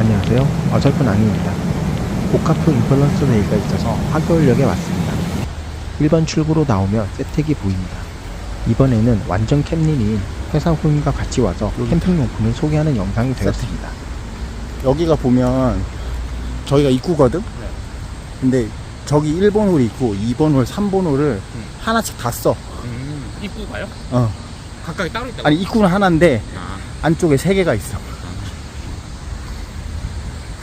안녕하세요. 어설픈 앙입니다. 복합프 인플루언서 데이가 있어서 화교울역에 왔습니다. 1번 출구로 나오면 세택이 보입니다. 이번에는 완전 캠린인 회사 후임과 같이 와서 캠핑용품을 소개하는 영상이 되었습니다. 여기가 보면 저희가 입구거든? 근데 저기 1번 홀이 있고 2번 홀, 3번 홀을 하나씩 다 써. 음, 입구가요? 어. 각각이 따로 있다고? 아니 입구는 하나인데 아, 안쪽에 세 개가 있어.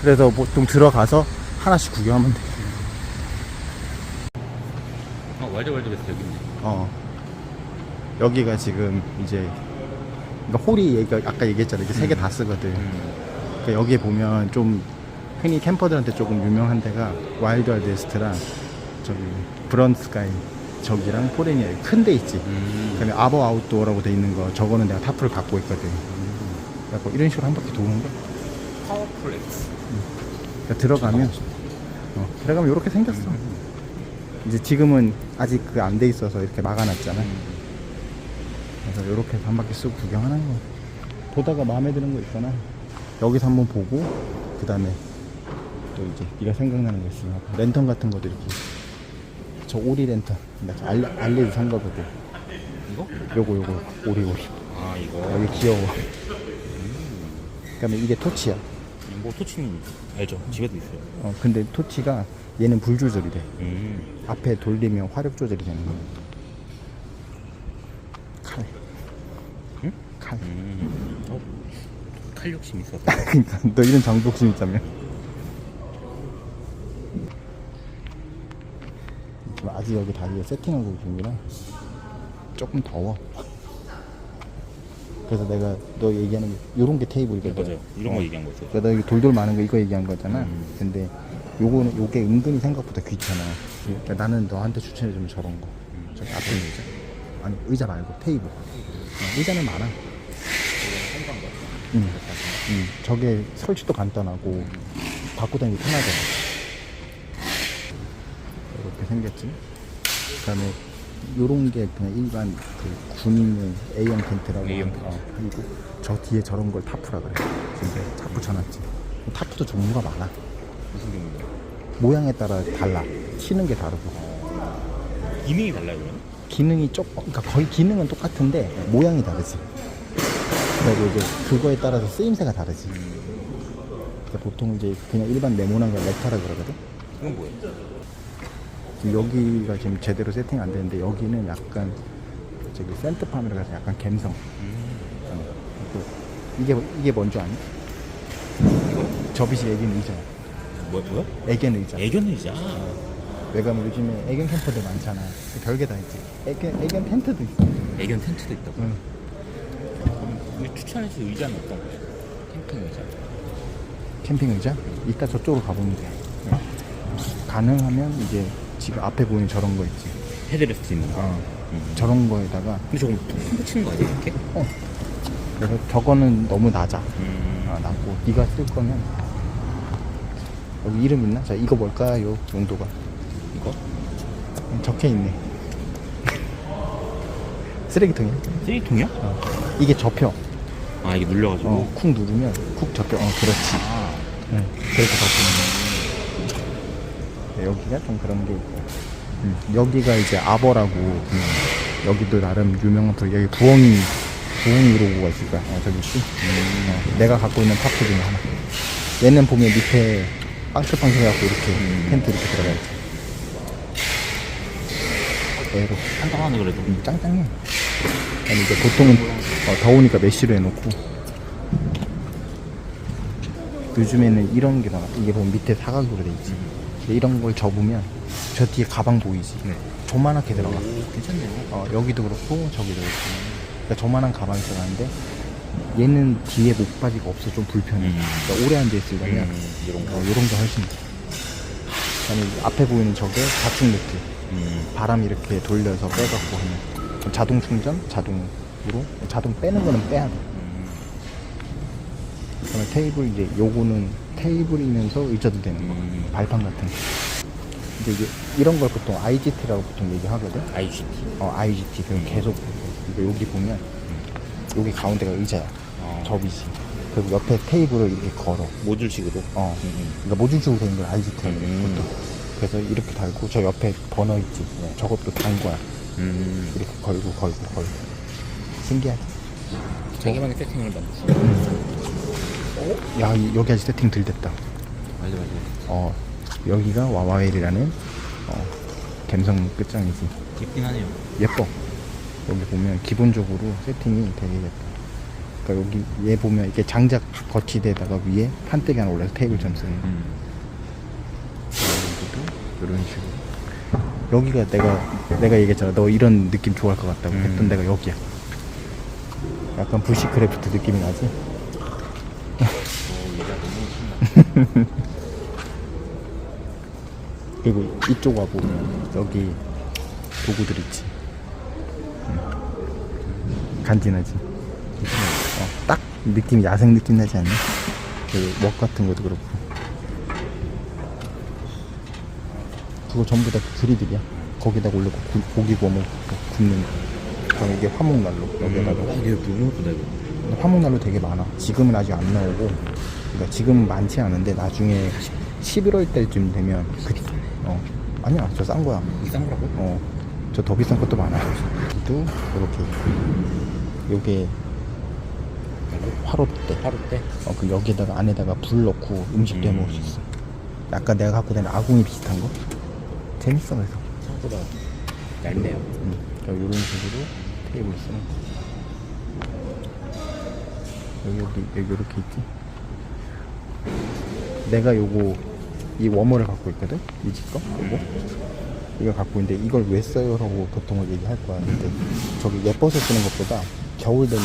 그래서 보통 들어가서 하나씩 구경하면 돼. 어, 월드월드베스트 여기 있네. 어. 여기가 지금 이제 그러니까 홀이 얘가 아까 얘기했잖아. 이게 세 개 다 쓰거든. 음. 그러니까 여기에 보면 좀 흔히 캠퍼들한테 조금 유명한 데가 와일드 와일드스트랑 저기 브런 스카이 저기랑 포레니아 큰 데 있지. 음. 그다음에 아버 아웃도어라고 돼 있는 거 저거는 내가 타프를 갖고 있거든. 그래갖고 이런 식으로 한 바퀴 도는 거. 파워플렉스. 그러니까 들어가면 어, 들어가면 이렇게 생겼어. 이제 지금은 아직 그 안 돼 있어서 이렇게 막아놨잖아. 그래서 이렇게 한 바퀴 쓱 구경하는 거. 보다가 마음에 드는 거 있거나 여기서 한번 보고 그 다음에 또 이제 네가 생각나는 거 있으면 랜턴 같은 것도 이렇게 저 오리 랜턴 나 알리 알리도 산 거거든. 이거? 요거 요거 오리 오리 아, 이거. 여기 귀여워. 그다음에 이게 토치야. 뭐 토치는 알죠? 집에도 있어요. 어 근데 토치가 얘는 불 조절이 돼. 음. 앞에 돌리면 화력 조절이 되는 거야. 칼. 응? 칼. 음. 어, 칼 욕심 있어서. 그러니까 너 이런 장독심 있다며. 지금 아직 여기 다리에 세팅하고 있는구나. 조금 더워. 그래서 내가 너 얘기하는 게 요런 게 테이블이거든. 맞아요. 이런 거 어. 얘기한 거죠. 그러니까 너 여기 돌돌 많은 거 이거 얘기한 거잖아. 음. 근데 요거는 요게 은근히 생각보다 귀찮아. 그러니까 나는 너한테 추천해 주면 저런 거. 저기 앞에 있는 의자. 아니 의자 말고 테이블. 어, 의자는 많아. 응. 응. 저게 설치도 간단하고 갖고 다니기 편하잖아. 이렇게 생겼지. 그다음에 요런 게 그냥 일반 그 군인의 A형 텐트라고 A형. 어, 그리고 저 뒤에 저런 걸 타프라 그래. 근데 타프 쳐놨지. 타프도 종류가 많아. 무슨 경우인데? 모양에 따라 달라. 치는 게 다르고. 기능이 달라요, 그러면? 기능이 조금, 그러니까 거의 기능은 똑같은데 모양이 다르지. 그리고 이제 그거에 따라서 쓰임새가 다르지. 그러니까 보통 이제 그냥 일반 네모난 걸 렉타라 그러거든. 이건 뭐예요? 여기가 지금 제대로 세팅 안 되는데 여기는 약간 저기 센트팜이라 해서 약간 갬성. 어, 또 이게 이게 뭔지 아니? 접이식 애견 의자. 뭐, 뭐야? 애견 의자. 애견 의자. 왜냐면 요즘에 애견 캠퍼들 많잖아. 별게 다 있지. 애견 애견 텐트도 있어. 애견 텐트도 있다고. 응. 근데 추천해줄 의자는 어떤 거예요? 캠핑 의자. 캠핑 의자? 이따 저쪽으로 가보면 돼. 가능하면 이제 지금 앞에 보이는 저런 거 있지. 헤드레스트 있는 거. 어, 음. 저런 거에다가 근데 저거 푹 붙이는 거 아니에요, 이렇게? 어. 그래서 저거는 너무 낮아. 음. 아, 낮고 네가 쓸 거면 여기 이름 있나? 자 이거 뭘까요? 용도가 이거? 음, 적혀 있네. 쓰레기통이야. 쓰레기통이야? 어. 이게 접혀. 아, 이게 눌려가지고. 어, 쿡 누르면 쿡 접혀. 어, 그렇지. 아. 응, 그렇게 접히는 거. 네, 여기가 좀 그런 게 있고. 음, 여기가 이제 아버라고 음, 여기도 나름 유명한 불 여기 부엉이 부엉이 그로고가 있을 거야. 어, 저기 있지. 어, 내가 갖고 있는 타프 중에 하나. 얘는 보면 밑에 빵긋빵긋해갖고 이렇게 텐트 이렇게 들어가 있지. 에로 한장하네 그래도. 음, 짱짱해. 아니 이제 보통은 어, 더우니까 메쉬로 해놓고 요즘에는 이런 게 나와. 이게 보면 밑에 사각으로 돼 있지. 근데 이런 걸 접으면 저 뒤에 가방 보이지. 네. 조만하게 들어가. 오, 괜찮네요. 어, 여기도 그렇고 저기도 그렇고. 그러니까 조만한 가방이 들어가는데 얘는 뒤에 목바지가 없어 좀 불편해. 음. 그러니까 오래 앉아 있으려면 음, 이런 거. 어, 이런 게 훨씬 돼. 그다음에 앞에 보이는 저게 좌측 매트. 음. 바람 이렇게 돌려서 빼갖고 하는 자동 충전, 자동으로 자동 빼는 거는 빼야 돼. 음. 그다음에 테이블 이제 요거는 테이블이면서 의자도 되는 거. 음. 발판 같은 거. 근데 이게 이런 걸 보통 IGT라고 보통 얘기하거든. IGT. 어 IGT. 그럼 음. 계속 이거 여기 보면 여기 가운데가 의자야. 어. 접이지. 그 옆에 테이블을 이렇게 걸어. 모듈식으로. 어. 음, 음. 그러니까 모듈식으로 된 거야 IG 테이블. 음. 그것도. 그래서 이렇게 달고 저 옆에 버너 있지. 저것도 단 거야. 음. 이렇게 걸고 걸고 걸고. 신기하지? 자기만의 세팅을 만드시. 야 이- 여기 아직 세팅 덜 됐다. 맞아 맞아. 어 여기가 와와엘이라는 어, 감성 끝장이지. 예쁘긴 하네요. 예뻐. 여기 보면 기본적으로 세팅이 되게 예뻐. 그러니까 여기 얘 보면 이게 장작 거치대에다가 위에 판때기 하나 올려서 테이블처럼 쓰는 거. 음. 여기도 이런 식으로. 여기가 내가 내가 얘기했잖아. 너 이런 느낌 좋아할 것 같다고 음. 했던 데가 여기야. 약간 부시크래프트 느낌이 나지? 신나. 그리고 이쪽 와 보면 여기 도구들 있지. 음. 간지나지. 어, 딱 느낌 야생 느낌 나지 않니? 그먹 같은 것도 그렇고. 그거 전부 다 그리들이야. 거기다가 올려 고, 고기 구워 먹고 굽는 거. 그럼 이게 화목난로 여기다가 아, 이게 이거. 근데 화목난로 되게 많아. 지금은 아직 안 나오고, 그러니까 지금은 많지 않은데 나중에 11월 달쯤 되면 그, 어, 아니야, 저 싼 거야. 비싼 거라고? 어, 저 더 비싼 것도 많아. 또 이렇게, 요게 화롯대. 하루 때. 어, 그 여기다가 안에다가 불 넣고 음식도 해 먹을 수 있어. 약간 내가 갖고 다니는 아궁이 비슷한 거. 재밌어 그래서. 생각보다 얇네요. 음, 이런 식으로 테이블 쓰는 거. 여기, 여기, 여기 이렇게 있지? 내가 요거, 이 워머를 갖고 있거든? 이집 거? 요거? 이거 갖고 있는데 이걸 왜 써요? 라고 보통은 얘기할 거야. 근데 저기 예뻐서 쓰는 것보다 겨울 되면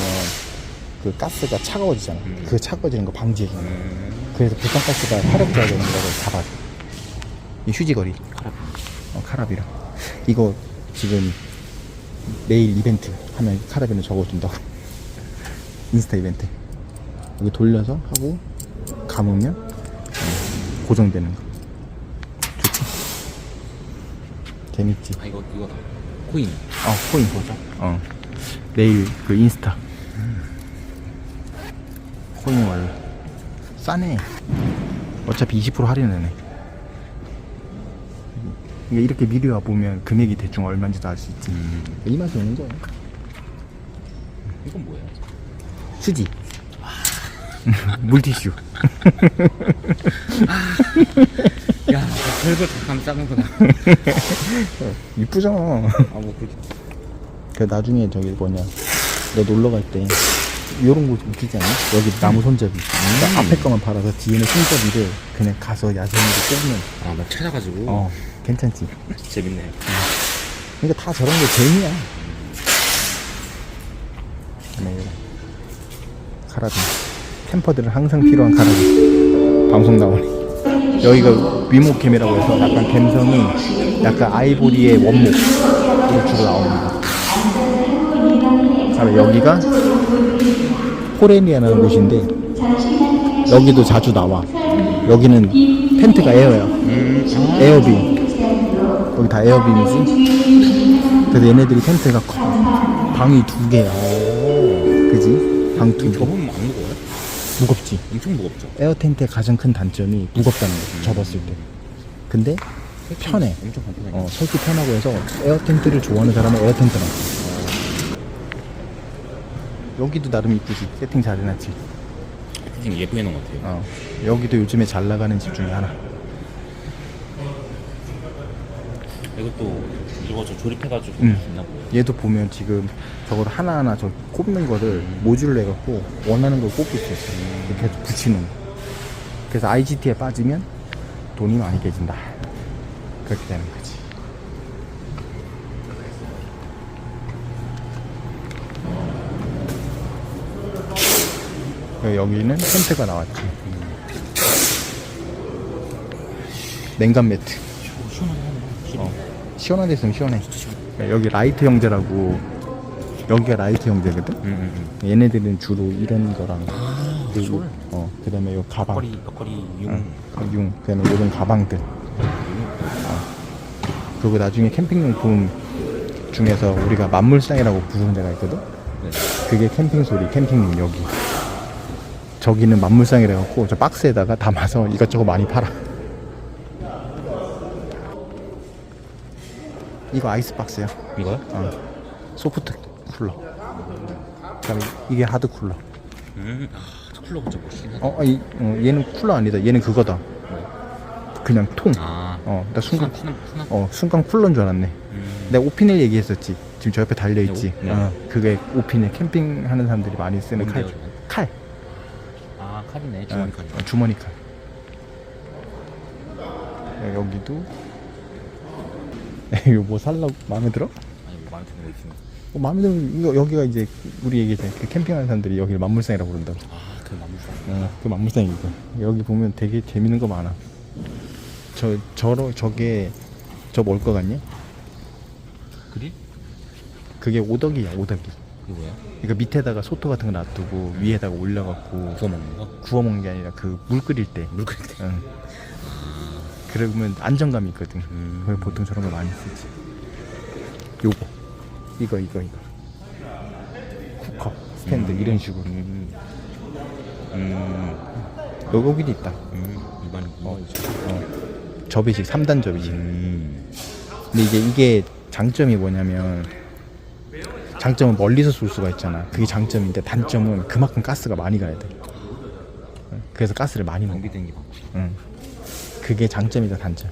그 가스가 차가워지잖아. 음. 그 차가워지는 거 방지해주는 거야. 음. 그래서 부탄가스가 화력줘야 되는 거를 잡아줘. 이 휴지거리. 카라비. 어, 카라비라. 이거 지금 내일 이벤트 하면 카라비는 적어준다고. 인스타 이벤트. 여기 돌려서 하고 감으면 어, 고정되는 거. 좋지? 재밌지? 아 이거 이거다. 코인. 어, 코인 보자. 어. 내일 그 인스타. 코인 원래. 싸네. 어차피 20% 할인하네. 그러니까 이렇게 미리 와 보면 금액이 대충 얼마인지도 알 수 있지. 이 맛이 오는 거야. 이건 뭐예요? 수지. 물티슈. 야, 별걸 다 감싸 싸는구나. 이쁘잖아. 아, 뭐 그렇게. 그 나중에 저기 뭐냐. 너 놀러 갈때 이런 거 웃기지 않아? 여기 나무 손잡이. 그러니까 앞에 거만 팔아서 뒤에는 손잡이를 그냥 가서 야생으로 꽂으면 아, 막 찾아가지고. 어 괜찮지. 재밌네요. 그러니까 다 저런 게 재미야. 네. 카라빈. 캠퍼들은 항상 필요한 카라빈. 방송 나오네. 여기가 위목캠이라고 해서 약간 감성이 약간 아이보리의 원목으로 주로 나옵니다. 그다음에 여기가 포레니아라는 곳인데 여기도 자주 나와. 여기는 텐트가 에어야. 에어빔. 여기 다 에어빔이지. 그래서 얘네들이 텐트가 커. 방이 두 개야. 그지? 방 두 개. 무겁지. 엄청 무겁죠? 에어 텐트의 가장 큰 단점이 무겁다는 거지. 접었을 때. 근데 편해. 엄청 간편하게. 어, 설치 편하고 해서 에어 텐트를 좋아하는 사람은 에어 텐트 많아. 여기도 나름 이쁘지. 세팅 잘 해놨지. 세팅 예쁘게 해놓은 것 같아요. 어. 여기도 요즘에 잘 나가는 집 중에 하나. 이것도 이거 저 조립해가지고 음. 있나 보요 얘도 보면 지금 저걸 하나하나 저 꼽는 거를 모듈로 해갖고 원하는 걸 꼽을 수 있어. 이렇게 해서 붙이는 거. 그래서 IGT에 빠지면 돈이 많이 깨진다. 그렇게 되는 거지. 여기는 텐트가 나왔지. 냉간 매트. 어, 시원한 데 있으면 시원해. 그러니까 여기 라이트 형제라고 여기가 라이트 형제거든. 음, 음, 음. 얘네들은 주로 이런 거랑 아, 그리고 솔. 어 그다음에 요 가방, 벽걸이, 벽걸이 융. 응, 어, 융, 그다음에 이런 가방들. 어. 그리고 나중에 캠핑용품 중에서 우리가 만물상이라고 부르는 데가 있거든. 네. 그게 캠핑 소리, 캠핑용 여기. 저기는 만물상이라 갖고 저 박스에다가 담아서 이것저것 많이 팔아. 이거 아이스 박스야. 이거요? 어. 소프트 쿨러. 그다음에 이게 하드 쿨러. 음, 아, 저 쿨러 진짜 멋있긴 하다. 어, 이, 어, 얘는 쿨러 아니다. 얘는 그거다. 그냥 통. 아, 어, 나 순간 순한, 어 순간 쿨러인 줄 알았네. 음. 내가 오피넬 얘기했었지. 지금 저 옆에 달려 있지. 네, 오- 네. 어, 그게 오피넬 캠핑하는 사람들이 많이 쓰는 칼. 뭔데요, 저건? 칼. 아, 칼이네. 주머니 칼. 어, 주머니 칼. 야, 여기도. 이거 뭐 살라고 마음에 들어? 아니, 뭐 마음에 드는 거 있으면. 어, 마음에 들어. 이거 여기가 이제 우리 얘기했잖아. 그 캠핑하는 사람들이 여기를 만물상이라고 부른다고. 아, 그 만물상. 어, 그 만물상이고 여기 보면 되게 재밌는 거 많아. 저 저러 저게 저 뭘 거 같냐? 그리? 그게 오덕이야 오덕이. 그게 뭐야? 그러니까 밑에다가 소토 같은 거 놔두고 위에다가 올려갖고 구워 먹는 거? 구워 먹는 게 아니라 그 물 끓일 때. 물 끓일 때. 응. 그러면 안정감이 있거든. 음. 보통 저런 거 많이 쓰지. 요거, 이거, 이거, 이거. 쿠커, 스탠드 이런 식으로. 음. 음. 요- 여기도 있다. 음. 일반 어, 어. 접이식 3단 접이식. 음. 근데 이제 이게 장점이 뭐냐면 장점은 멀리서 쏠 수가 있잖아. 그게 장점인데 단점은 그만큼 가스가 많이 가야 돼. 응. 그래서 가스를 많이 먹어. 응. 그게 장점이다 단점.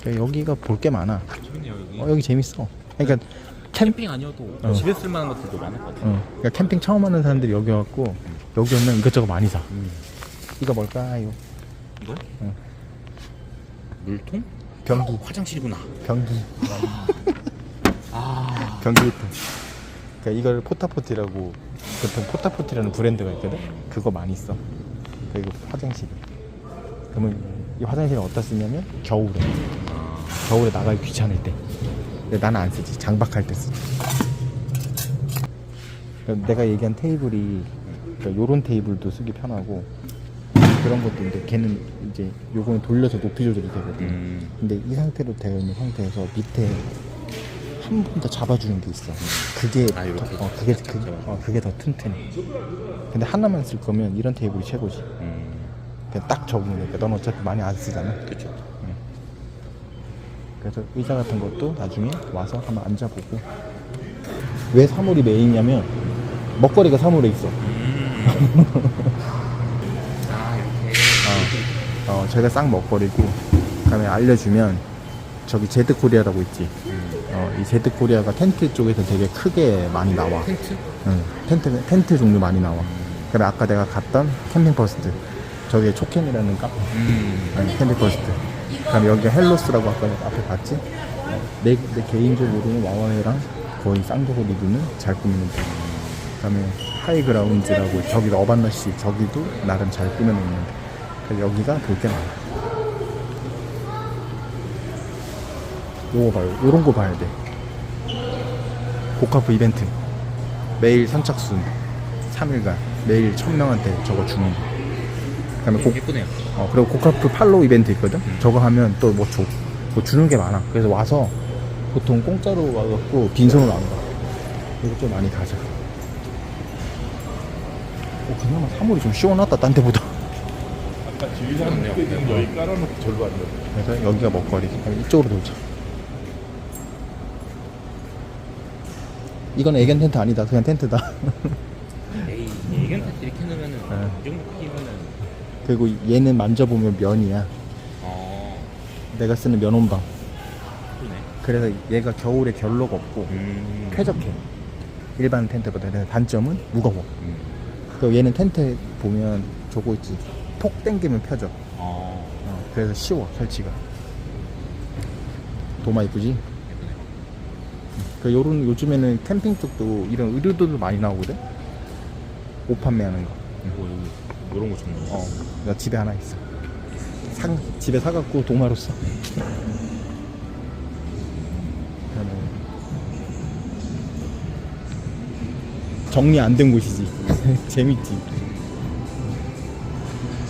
그러니까 여기가 볼 게 많아. 재밌네요, 여기. 어, 여기 재밌어. 그러니까 캠, 캠핑 아니어도 어. 집에 쓸 만한 것들도 많을 것 같아. 어, 그러니까 캠핑 처음 하는 사람들이 여기 왔고 여기 오면 이것저것 많이 사. 음. 이거 뭘까요? 이거? 응. 물통? 변기, 화장실이구나. 변기, 아. 변기 히터. 그러니까 이걸 포타포티라고 보통 포타포티라는 브랜드가 있거든. 그거 많이 써. 그리고 화장실. 그러면 이 화장실은 어디다 쓰냐면 겨울에. 겨울에 나가기 귀찮을 때. 근데 나는 안 쓰지. 장박할 때 쓰지. 그러니까 내가 얘기한 테이블이 그러니까 요런 테이블도 쓰기 편하고 그런 것도 있는데 걔는 이제 요거는 돌려서 높이 조절이 되거든. 음. 근데 이 상태로 되어 있는 상태에서 밑에 한번 더 잡아주는 게 있어. 그게 아, 이렇게 더, 어, 그게 그, 어, 그게 더 튼튼해. 근데 하나만 쓸 거면 이런 테이블이 최고지. 음. 그냥 딱 적으면 되니까 넌 어차피 많이 안 쓰잖아. 그쵸. 그래서 의자 같은 것도 나중에 와서 한번 앉아보고 왜 사물이 메인이냐면 먹거리가 사물에 있어. 아, 이렇게. 어, 저희가 싹 먹거리고 그다음에 알려주면 저기 제드 코리아라고 있지. 어, 이 제드 코리아가 텐트 쪽에서 되게 크게 많이 나와. 텐트? 응, 텐트 텐트 종류 많이 나와. 그다음에 아까 내가 갔던 캠핑 퍼스트 저게 초캠이라는 카페. 음. 아니, 캠핑 퍼스트. 그다음에 여기가 헬로스라고 아까 앞에 봤지? 내, 내 개인적으로는 와와이랑 거의 쌍둥이 리뷰는 잘 꾸미는 편. 그다음에 하이그라운드라고 저기 어반러시 저기도 나름 잘 꾸며놓는데 그래서 여기가 볼게 많아. 요거 봐요. 요런 거 봐야 돼. 고카프 이벤트. 매일 선착순 3일간 매일 1000명한테 저거 주는 거. 그다음에 고, 예쁘네요. 어, 그리고 고카프 팔로우 이벤트 있거든? 저거 하면 또 뭐 줘. 뭐 주는 게 많아. 그래서 와서 보통 공짜로 와갖고 빈손으로 안 가. 이거 좀 많이 가자. 어, 그나마 사물이 좀 시원하다, 딴 데보다. 아까 땡땡 여기 깔아놓고 절로 앉아. 그래서 여기가 먹거리. 그럼 이쪽으로 돌자. 이건 애견 텐트 아니다. 그냥 텐트다. 에이, 예견 텐트 이렇게 놓으면은, 네. 이 정도 크기면은, 그리고 얘는 만져보면 면이야. 어, 내가 쓰는 면온방. 그러네. 그래서 얘가 겨울에 결로가 없고 음. 쾌적해. 일반 텐트보다. 근데 단점은 무거워. 음. 그리고 얘는 텐트 보면 저거 있지. 폭 당기면 펴져. 어, 어, 그래서 쉬워 설치가. 도마 이쁘지? 그 요런 요즘에는 캠핑 쪽도 이런 의류들도 많이 나오거든. 옷 판매하는 거. 뭐, 여기, 이런 거 좋네. 어, 나 집에 하나 있어. 사, 집에 사갖고 도마로 써. 그다음에 정리 안 된 곳이지. 재밌지.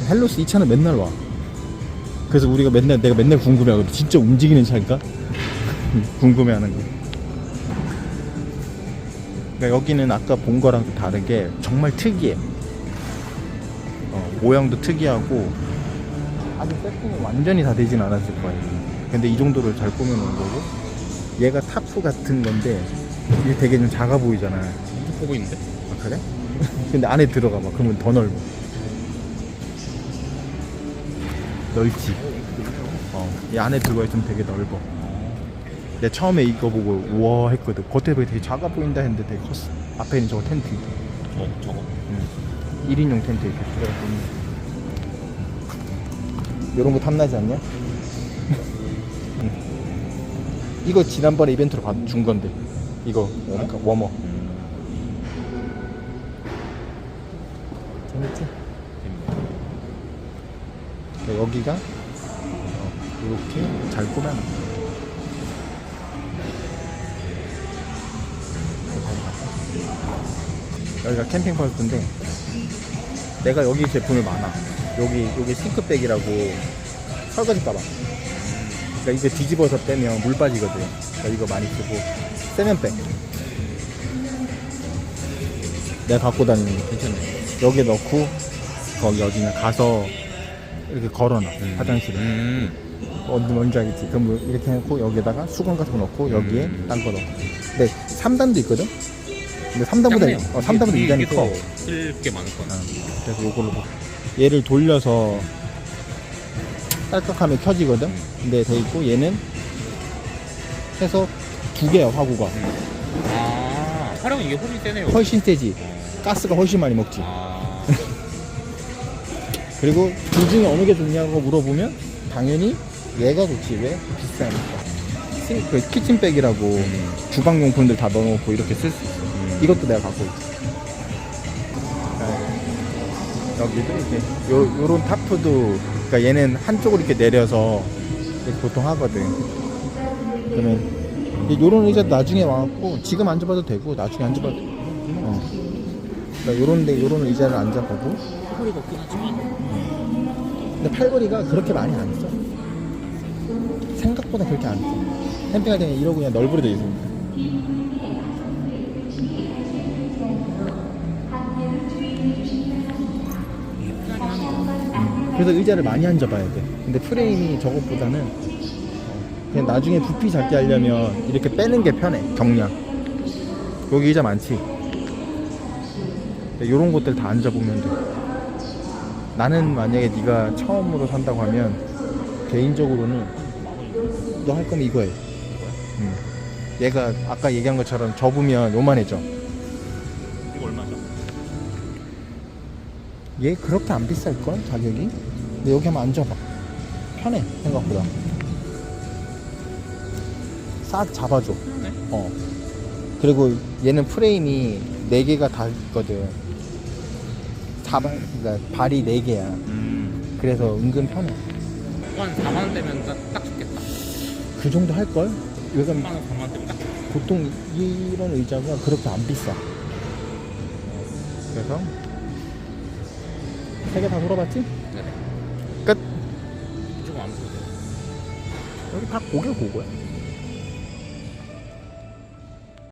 헬로스 이 차는 맨날 와. 그래서 우리가 맨날 내가 맨날 궁금해하거든. 진짜 움직이는 차일까? 궁금해하는 거. 그러니까 여기는 아까 본 거랑 좀 다르게 정말 특이해. 어, 모양도 특이하고 아직 세팅이 완전히 다 되진 않았을 거예요. 근데 이 정도를 잘 꾸며놓은 거고 얘가 타프 같은 건데 이게 되게 좀 작아 보이잖아. 이거 보고 있는데? 아 그래? 근데 안에 들어가 봐. 그러면 더 넓어. 넓지. 어, 이 안에 들어가 있으면 되게 넓어. 내가 처음에 이거 보고 우와 했거든. 겉에 보기 되게 작아 보인다 했는데 되게 컸어. 앞에 있는 저거 텐트. 저, 저거? 1인용 텐트 이렇게. 이런 거 탐나지 않냐? 응. 이거 지난번에 이벤트로 받- 준 건데. 이거 아까 워머. 재밌지? 재밌네. 그러니까 여기가 어, 이렇게 잘 꾸며놨어. 여기가 캠핑 파스인데 내가 여기 제품이 많아. 여기 여기 싱크백이라고 설거지 가방. 그러니까 이거 뒤집어서 빼면 물 빠지거든. 그러니까 이거 많이 쓰고 세면백. 내가 갖고 다니는 거. 괜찮네. 여기에 넣고 거기 어디냐 가서 이렇게 걸어놔 화장실에 음. 어디 뭔지 알겠지 그럼 뭐 이렇게 해놓고 여기에다가 수건 같은 거 넣고 여기에 음. 딴거 넣고 근데 3단도 있거든 근데 3단보다 어, 3단보다 2단이 커. 쓸게 많을 거야. 그래서 요걸로 봐. 얘를 돌려서 딸깍하면 켜지거든? 근데 돼 있고 얘는 해서 두 개야 화구가. 아, 활용 이게 훨씬 세네요. 훨씬 세지. 어. 가스가 훨씬 많이 먹지. 아, 그리고 둘 중에 어느 게 좋냐고 물어보면 당연히 얘가 좋지. 왜? 비싸니까. 싱- 그 키친백이라고 주방용품들 다 넣어놓고 이렇게 쓸 수 있어 이것도 내가 갖고 있어 네. 여기도 이렇게 요, 요런 타프도 그러니까 얘는 한쪽으로 이렇게 내려서 이렇게 보통 하거든 그러면 이- 요런 의자도 나중에 와갖고 지금 앉아봐도 되고 나중에 앉아봐도 돼 어. 그러니까 요런데 요런 의자를 앉아봐도 허리가 없긴 하지만. 근데 팔걸이가 그렇게 많이 안 써. 생각보다 그렇게 안 써. 캠핑할 때는 이러고 그냥 널브러 돼 있습니다. 그래서 의자를 많이 앉아봐야 돼. 근데 프레임이 저것보다는 어, 그냥 나중에 부피 작게 하려면 이렇게 빼는 게 편해. 경량. 여기 의자 많지. 이런 것들 다 앉아보면 돼. 나는 만약에 네가 처음으로 산다고 하면 개인적으로는 너 할 거면 이거 해. 응. 얘가 아까 얘기한 것처럼 접으면 요만해져. 얘 그렇게 안 비쌀걸 가격이? 근데 여기 한번 앉아봐. 편해 생각보다. 싹 잡아줘. 네. 어. 그리고 얘는 프레임이 4개가 다 있거든. 잡아, 그러니까 발이 4개야. 음. 그래서 은근 편해. 한 4만 원 되면 딱, 딱 좋겠다. 그 정도 할걸? 3만 요즘 원, 4만 원 되면 딱 좋겠다. 보통 이런 의자가 그렇게 안 비싸. 그래서 세 개 다 물어봤지? 네네. 끝. 조금 안 보세요. 여기 다 고개 고거야.